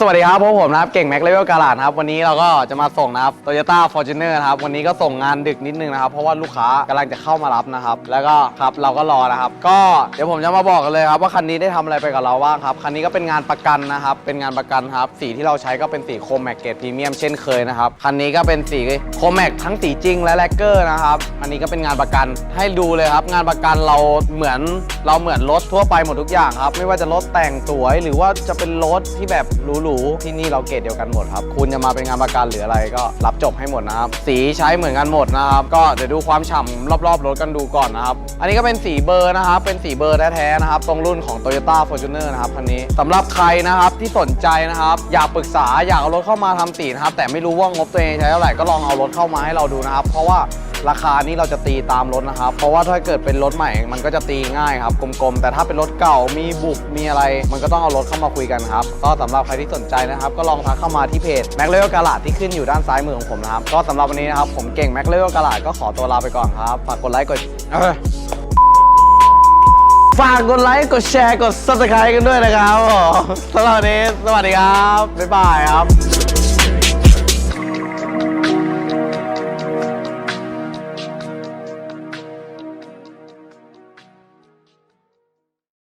สวัสดีครับพวกผมนะครับ เก่งแม็กเลเวลกาลาดครับ วันนี้เราก็จะมาส่งนะครับ Toyota Fortuner นะครับ วันนี้ก็ส่งงานดึกนิดนึงนะครับ เพราะว่าลูกค้ากำลังจะเข้ามารับนะครับ แล้วก็ครับเราก็รอนะครับ ก็เดี๋ยวผมจะมาบอกกันเลยครับว่าคันนี้ได้ทำอะไรไปกับเราบ้างครับ คันนี้ก็เป็นงานประกันนะครับ เป็นงานประกันครับ สีที่เราใช้ก็เป็นสีโคมแม็กเกตพรีเมียมเช่นเคยนะครับ คันนี้ก็เป็นสีโคมแม็กทั้งสีจริงและแลกเกอร์นะครับ อันนี้ก็เป็นงานประกันให้ดูเลยครับ งานประกันเราเหมือนเราเหมือนรถทั่วไปหมดทุกอย่างครับ ไม่ว่าจะรถแต่งสวยหรือว่าจะเป็นรถที่แบบหรูหรูที่นี่เราเกรดเดียวกันหมดครับ คุณจะมาเป็นงานประกันหรืออะไรก็รับจบให้หมดนะครับ สีใช้เหมือนกันหมดนะครับ ก็เดี๋ยวดูความฉ่ำรอบๆรถกันดูก่อนนะครับ อันนี้ก็เป็นสีเบอร์นะครับ เป็นสีเบอร์แท้ๆนะครับ ตรงรุ่นของ Toyota Fortuner นะครับคันนี้สำหรับใครนะครับที่สนใจนะครับอยากปรึกษาอยากเอารถเข้ามาทำสีนะครับแต่ไม่รู้ว่างบตัวเองใช้เท่าไหร่ก็ลองเอารถเข้ามาให้เราดูนะครับ เพราะว่า ราคานี้เราจะตีตามรถนะครับ เพราะว่าถ้าเกิดเป็นรถใหม่ มันก็จะตีง่ายครับ กลมๆ แต่ถ้าเป็นรถเก่ามีบุบมีอะไร มันก็ต้องเอารถเข้ามาคุยกันครับ ก็สำหรับใครที่สนใจนะครับ ก็ลองทักเข้ามาที่เพจ Mac l e v e l กาลาดที่ขึ้นอยู่ด้านซ้ายมือของผมนะครับ ก็สำหรับวันนี้นะครับ ผมเก่ง Mac l e v e l กาลาดก็ขอตัวลาไปก่อนครับ ฝากกดไลค์กดฝากกดไลค์กดแชร์กด subscribe กันด้วยนะครับสำหรับวันนี้สวัสดีครับบ๊ายบายครับ